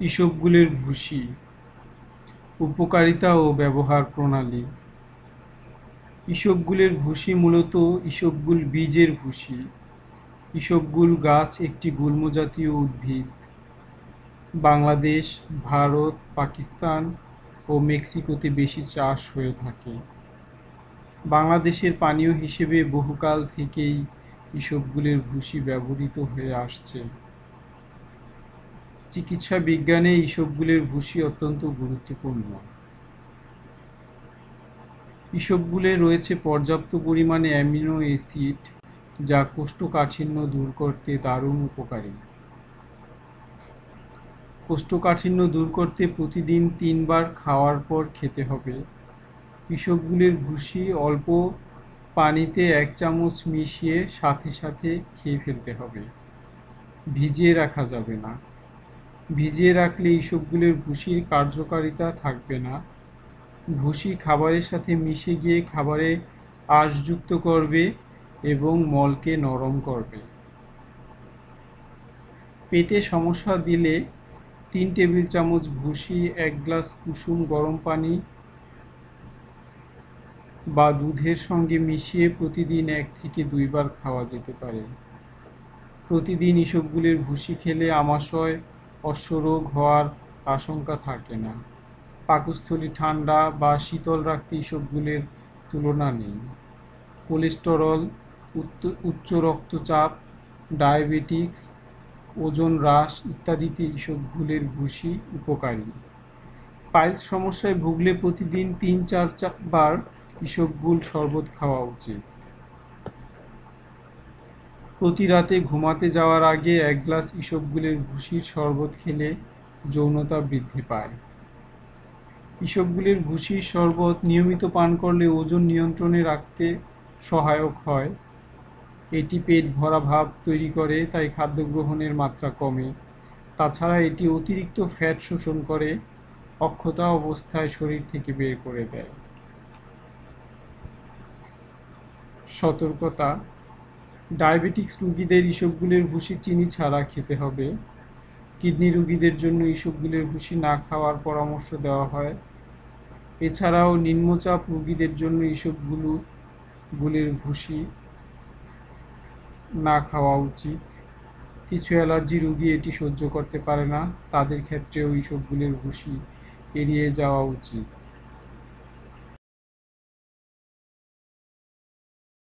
ইসবগুলের ভুসি উপকারিতা ও ব্যবহার প্রণালী। ইসবগুলের ভুসি মূলত ইসবগুল বীজের ভুসি ইসবগুল গাছ একটি গুল্মজাতীয় উদ্ভিদ। বাংলাদেশ, ভারত, পাকিস্তান ও মেক্সিকোতে বেশি চাষ হয়ে থাকে। বাংলাদেশের পানীয় হিসেবে বহুকাল থেকেই ইসবগুলের ভুসি ব্যবহৃত হয়ে আসছে। চিকিৎসা বিজ্ঞানে ইসবগুলের ভুসি অত্যন্ত গুরুত্বপূর্ণ। ইসবগুলে রয়েছে পর্যাপ্ত পরিমাণে অ্যামিনো অ্যাসিড, যা কোষ্ঠকাঠিন্য দূর করতে দারুণ উপকারী। কোষ্ঠকাঠিন্য দূর করতে প্রতিদিন তিনবার খাওয়ার পর খেতে হবে। ইসবগুলের ভুসি অল্প পানিতে এক চামচ মিশিয়ে সাথে সাথে খেয়ে ফেলতে হবে। ভিজিয়ে রাখা যাবে না। ভিজিয়ে রাখলে ইসবগুলের ভুসির কার্যকারিতা থাকবে না। ভুসি খাবারের সাথে মিশে গিয়ে খাবারে আঁশযুক্ত করবে এবং মলকে নরম করবে। পেটে সমস্যা দিলে তিন টেবিল চামচ ভুসি, এক গ্লাস কুসুম গরম পানি বা দুধের সঙ্গে মিশিয়ে প্রতিদিন এক থেকে দুইবার খাওয়া যেতে পারে। প্রতিদিন এসবগুলির ভুসি খেলে আমাশয় অশ্বরোগ হওয়ার আশঙ্কা থাকে না। পাকস্থলী ঠান্ডা বা শীতল রাখতে ইসবগুলের তুলনা নেই। কোলেস্টেরল উচ্চ রক্তচাপ, ডায়াবেটিক্স, ওজন হ্রাস ইত্যাদিতে ইসবগুলের ভুসি উপকারী। পাইলস সমস্যায় ভুগলে প্রতিদিন তিন চার বার ইসবগুল শরবত খাওয়া উচিত। প্রতি রাতে ঘুমাতে যাওয়ার আগে এক গ্লাস ইসবগুলের ভুসির শরবত খেলে যৌনতা বৃদ্ধি পায়। ইসবগুলের ভুসির শরবত নিয়মিত পান করলে ওজন নিয়ন্ত্রণে রাখতে সহায়ক হয়। এটি পেট ভরা ভাব তৈরি করে, তাই খাদ্য গ্রহণের মাত্রা কমে। তাছাড়া এটি অতিরিক্ত ফ্যাট শোষণ করে, অক্ষতা অবস্থায় শরীর থেকে বের করে দেয়। সতর্কতা ডায়াবেটিক্স রুগীদের ইসবগুলের ভুসি চিনি ছাড়া খেতে হবে। কিডনি রুগীদের জন্য ইসবগুলের ভুসি না খাওয়ার পরামর্শ দেওয়া হয়। এছাড়াও নিম্নচাপ রুগীদের জন্য ইসবগুলো গুলের ভুসি না খাওয়া উচিত। কিছু অ্যালার্জি রুগী এটি সহ্য করতে পারে না। তাদের ক্ষেত্রেও ইসবগুলের ভুসি এড়িয়ে যাওয়া উচিত।